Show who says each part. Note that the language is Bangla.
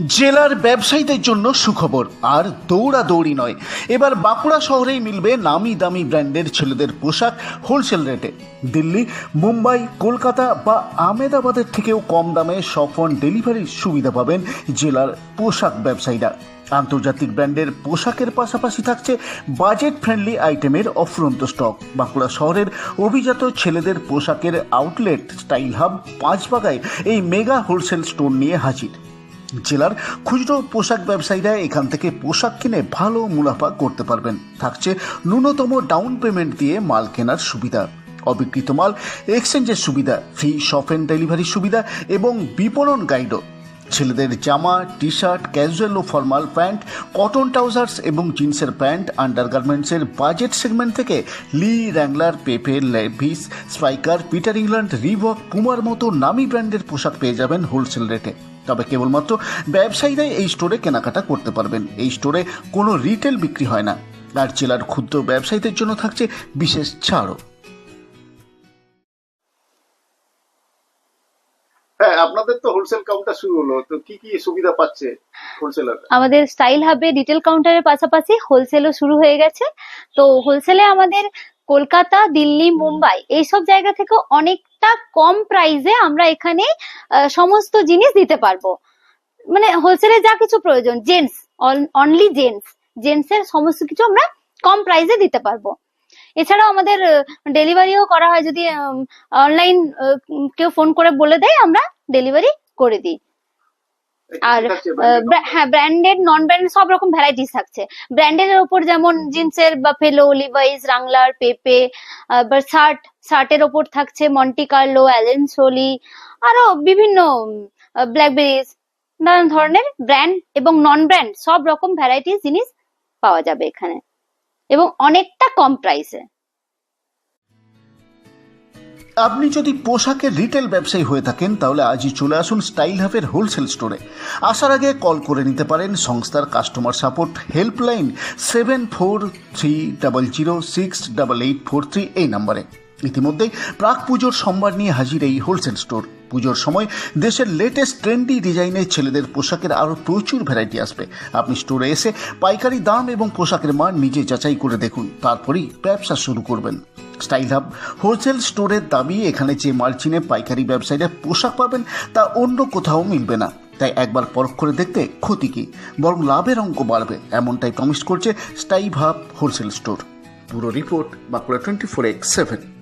Speaker 1: জেলার ব্যবসায়ীদের জন্য সুখবর, আর দৌড়াদৌড়ি নয়। এবার বাঁকুড়া শহরেই মিলবে নামি দামি ব্র্যান্ডের ছেলেদের পোশাক হোলসেল রেটে। দিল্লি, মুম্বাই, কলকাতা বা আহমেদাবাদের থেকেও কম দামে সফন ডেলিভারির সুবিধা পাবেন জেলার পোশাক ব্যবসায়ীরা। আন্তর্জাতিক ব্র্যান্ডের পোশাকের পাশাপাশি থাকছে বাজেট ফ্রেন্ডলি আইটেমের অফুরন্ত স্টক। বাঁকুড়া শহরের অভিজাত ছেলেদের পোশাকের আউটলেট স্টাইল হাব পাঁচবাগায় এই মেগা হোলসেল স্টোর নিয়ে হাজির। জেলার খুচরো পোশাক ব্যবসায়ীরা এখান থেকে পোশাক কিনে ভালো মুনাফা করতে পারবেন। থাকছে ন্যূনতম ডাউন পেমেন্ট দিয়ে মাল কেনার সুবিধা। অবিকৃত মাল এক্সচেঞ্জের সুবিধা ফ্রি শপ অ্যান্ড ডেলিভারি সুবিধা এবং বিপণন গাইডও ছেলেদের জামা টি শার্ট ক্যাজুয়াল ও ফর্মাল প্যান্ট কটন ট্রাউজার্স এবং জিন্সের প্যান্ট আন্ডারগার্মেন্টসের বাজেট সেগমেন্ট থেকে Lee Wrangler Pepe Levi's Striker Peter England Reebok পুমার মতো নামি ব্র্যান্ডের পোশাক পেয়ে যাবেন হোলসেল রেটে তবে কেবলমাত্র ব্যবসায়ীরাই এই স্টোরে কেনাকাটা করতে পারবেন। এই স্টোরে কোনো রিটেল বিক্রি হয় না। আর জেলার ক্ষুদ্র ব্যবসায়ীদের জন্য থাকছে বিশেষ ছাড়ও।
Speaker 2: হ্যাঁ আপনাদের তো হোলসেল কাউন্টার শুরু হলো তো কি কি সুবিধা পাচ্ছে হোলসেলার
Speaker 3: আমাদের স্টাইল হাবে রিটেল কাউন্টারের পাশাপাশি হোলসেলও শুরু হয়ে গেছে। তো হোলসেলে আমাদের কলকাতা, দিল্লি, মুম্বাই, এইসব জায়গা থেকে অনেকটা কম প্রাইসে আমরা এখানে সমস্ত জিনিস দিতে পারব। মানে হোলসেলে যা কিছু প্রয়োজন জেন্টস অনলি জেন্টস জেন্টস এর সমস্ত কিছু আমরা কম প্রাইসে দিতে পারব। এছাড়াও আমাদের ডেলিভারিও করা হয় যদি অনলাইন কেউ ফোন করে বলে দেয়, আমরা ডেলিভারি করে দিই। আর হ্যাঁ ব্র্যান্ডেড নন ব্র্যান্ডেড সব রকম ভ্যারাইটিস থাকছে। ব্র্যান্ডেড এর ওপর যেমন জিন্সের বাফেলো লিভাইস রাংলার পেপে শার্ট শার্টের ওপর থাকছে মন্টি কার্লো অ্যালেন সোলি আরও বিভিন্ন ব্ল্যাকবেরিজ নানান ধরনের ব্র্যান্ড এবং নন ব্র্যান্ড সব রকম ভ্যারাইটিস জিনিস পাওয়া যাবে এখানে। এবং অনেকটা কম প্রাইসে
Speaker 1: আপনি যদি পোশাকের রিটেল ব্যবসায়ী হয়ে থাকেন, তাহলে আজই চলে আসুন স্টাইল হাফের হোলসেল স্টোরে। আসার আগে কল করে নিতে পারেন সংস্থার customer support helpline seven four three double zero six double eight four three এই নম্বরে। ইতিমধ্যেই প্রাক পুজোর সম্বার নিয়ে হাজির এই হোলসেল স্টোর। পুজোর সময় দেশের লেটেস্ট ট্রেন্ডি ডিজাইনের ছেলেদের পোশাকের আরও প্রচুর ভ্যারাইটি আসবে। আপনি স্টোরে এসে পাইকারি দাম এবং পোশাকের মান নিজে যাচাই করে দেখুন। তারপরেই ব্যবসা শুরু করবেন। Style hub. হোলসেল স্টোরের দাবি, এখানে যে মাল চিনে পাইকারি ব্যবসায়ীরা পোশাক পাবেন, তা অন্য কোথাও মিলবে না। তাই একবার পরখ করে দেখতে ক্ষতি কী? বরং লাভের অঙ্ক বাড়বে, এমনটাই প্রমিস করছে স্টাইভ হাব হোলসেল স্টোর। পুরো report Bankura twenty four x seven.